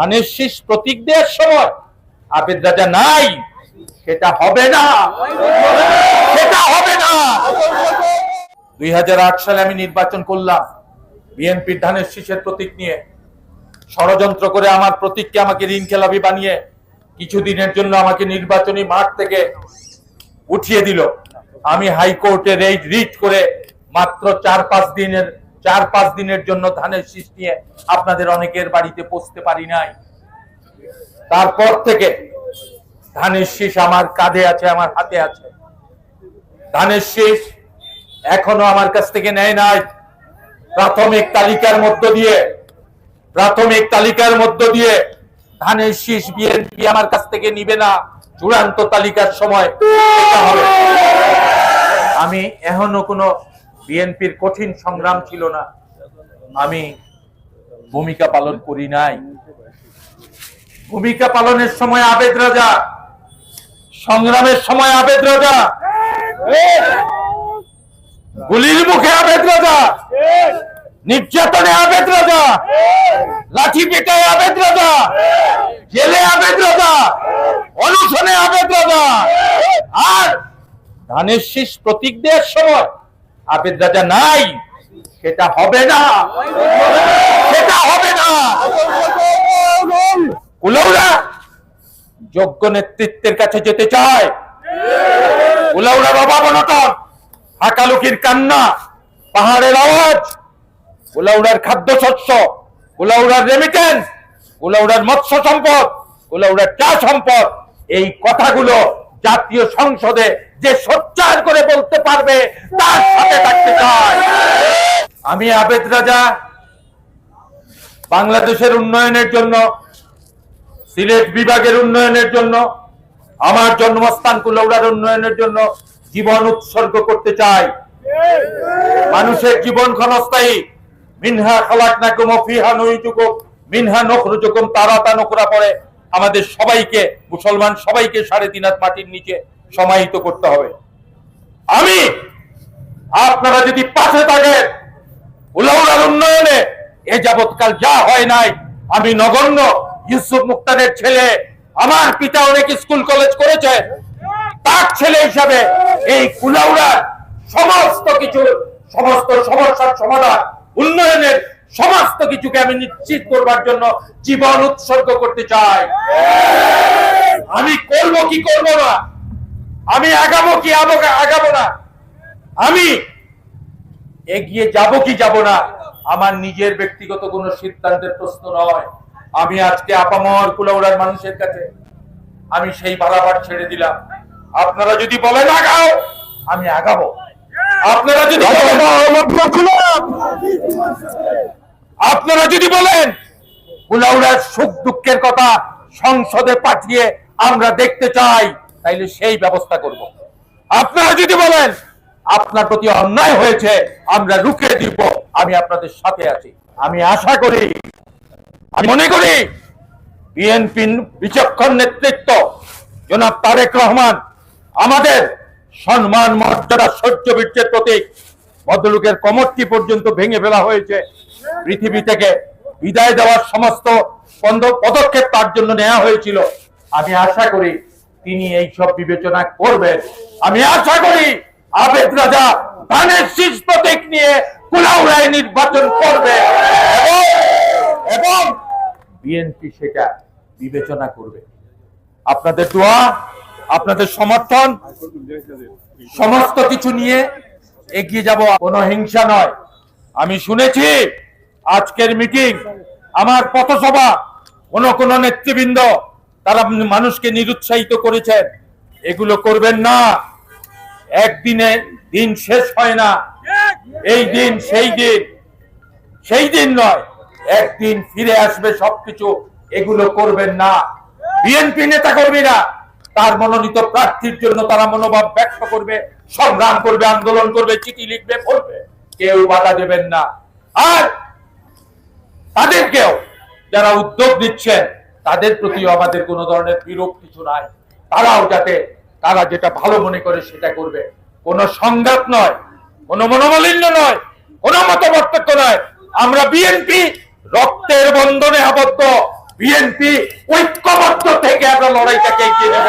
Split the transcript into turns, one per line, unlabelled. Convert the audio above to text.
ধানের শীষ প্রতীক দেওয়ার সময় আবেদ রাজা নাই। সেটা হবে না। সেটা হবে না। দুই হাজার আট সালে আমি নির্বাচন করলাম বিএনপির ধানের শীষের প্রতীক নিয়ে। ষড়যন্ত্র করে আমার প্রতীককে আমাকে ঋণ খেলাপি বানিয়ে কিছুদিনের জন্য আমাকে নির্বাচনী মাঠ থেকে উঠিয়ে দিল। আমি হাইকোর্টে রেড রিট করে মাত্র চার পাঁচ দিনের চার পাঁচ দিনের জন্য ধানের শীষ নিয়ে আপনাদের অনেকের বাড়িতে পৌঁছতে পারি নাই। তারপর থেকে ধানের শীষ আমার কাঁধে আছে, আমার হাতে আছে। ধানের শীষ এখনও আমার কাছ থেকে নেয় নাই। প্রাথমিক তালিকার মধ্য দিয়ে, প্রাথমিক তালিকার মধ্য দিয়ে ধানের শীষ বিএনপি আমার কাছ থেকে নিবে না। চূড়ান্ত তালিকার সময় আমি এখনও কোনো বিএনপির কঠিন সংগ্রাম ছিল না। আমি ভূমিকা পালন করি নাই। ভূমিকা পালনের সময় আবেদ রাজা, সংগ্রামের সময় আবেদ রাজা। গুলির মুখে আবেদ রাজা। নির্যাতনে আবেদ রাজা। লাঠি পেটায় আবেদ রাজা। জেলে আবেদ রাজা। অনুশনে আবেদ রাজা। আর ধানের শীষ প্রতীক দেওয়ার সময় আবেদ রাজা নাই। সেটা হবে না। সেটা হবে না। কুলৌরা যোগ্য নেতৃত্বের কাছে যেতে চায়। কুলৌরার অভাব অনটন, হাকালুকির কান্না, পাহাড়ের আওয়াজ কুলাউড়ার খাদ্যশস্য কুলাউড়ার রেমিটেন্স কুলাউড়ার মৎস্য সম্পদ কুলাউড়ার চা সম্পদ, এই কথাগুলো জাতীয় সংসদে যে সোচ্চার করে বলতে পারবে, তার সাথে থাকতে চায় আমি আবেদ রাজা, বাংলাদেশের উন্নয়নের জন্য, সিলেট বিভাগের উন্নয়নের জন্য, আমার জন্মস্থান কুলৌড়ার উন্নয়নের জন্য জীবন উৎসর্গ করতে চাই। মানুষের জীবন ক্ষণস্থায়ী। মিনহা খালাকনাকুম ওয়া ফিহা নুইতুকুম মিনহা নখরুজুকুম, তারাতা নকরা পড়ে। আমাদের সবাইকে, মুসলমান সবাইকে সাড়ে তিন হাত মাটির নিচে সমাহিত করতে হবে। আমি আপনারা যদি পাশে থাকেন উলাউলার উন্নয়নে এ যাবৎকাল যা হয় নাই, আমি নগণ্য ইউসুফ ছেলে, আমার পিতা অনেক স্কুল, কলেজ করেছে, তার ছেলে হিসাবে এই কুলাউড়ার সমস্ত কিছু সমস্ত সমস্যার সমাধান উন্নয়নের সমস্ত কিছুকে আমি নিশ্চিত করবার জন্য জীবন উৎসর্গ করতে চাই। আমি করব কি করব না? আমি আগাবো কি আগাবো না? আমি এগিয়ে যাব কি যাব না? আমার নিজের ব্যক্তিগত কোনো সিদ্ধান্তের প্রশ্ন নয়। আমি আজকে আপামর কুলাউড়ার মানুষের কাছে আমি সেই বাড়াবার ছেড়ে দিলাম। আপনারা যদি বলেন আগাও আমি আগাবো। আপনারা যদি আপনারা যদি বলেন কুলাউড়ার সুখ দুঃখের কথা সংসদে পাঠিয়ে আমরা দেখতে চাই, তাইলে সেই ব্যবস্থা করব। আপনারা যদি বলেন, আপনার প্রতি অন্যায় হয়েছে, আমরা রুখে দিব, আমি আপনাদের সাথে আছি। আমি আশা করি, আমি মনে করি বিএনপি বিচক্ষণ নেতৃত্ব, জনাব তারেক রহমান, আমাদের সম্মান, মর্যাদা সহ্য বীর্যের প্রতীক, ভদ্রলোকের কমরটি পর্যন্ত ভেঙে ফেলা হয়েছে। পৃথিবী থেকে বিদায় দেওয়ার সমস্ত পদক্ষেপ তার জন্য নেওয়া হয়েছিল। আমি আশা করি তিনি এই সব বিবেচনা করবেন। আমি আশা করি আবেদ রাজা ধানের শীষ প্রতীক নিয়ে কুলাউড়ায় নির্বাচন করবে এবং বিএনপি সেটা বিবেচনা করবে। আপনাদের দোয়া, আপনাদের সমর্থন, সমস্ত কিছু নিয়ে এগিয়ে যাব। কোনো হিংসা নয়। আমি শুনেছি আজকের মিটিং আমার পথসভা, কোন কোন নেতৃবৃন্দ, তারা মানুষকে নিরুৎসাহিত করেছেন। এগুলো করবেন না। একদিনে দিন শেষ হয় না। এই দিন, সেই দিন সেই দিন নয়। একদিন ফিরে আসবে সবকিছু। এগুলো করবেন না। বিএনপি নেতা কর্মীরা তার মনোনীত প্রার্থীর জন্য তারা মনোভাব ব্যক্ত করবে, সংগ্রাম করবে, আন্দোলন করবে, চিঠি লিখবে, পড়বে। কেউ বাধা দেবেন না। আর তাদেরকেও যারা উদ্যোগ নিচ্ছেন, তাদের প্রতিও আমাদের কোনো ধরনের বিরূপ কিছু নাই। তারাও যাতে, তারা যেটা ভালো মনে করে সেটা করবে। কোনো সংঘাত নয়, কোনো মনোমালিন্য নয়, কোনো মতপার্থক্য নয়। আমরা বিএনপি রক্তের বন্ধনে আবদ্ধ। বিএনপি ঐক্যবদ্ধ থেকে আমরা লড়াইটাকে এগিয়ে নেব।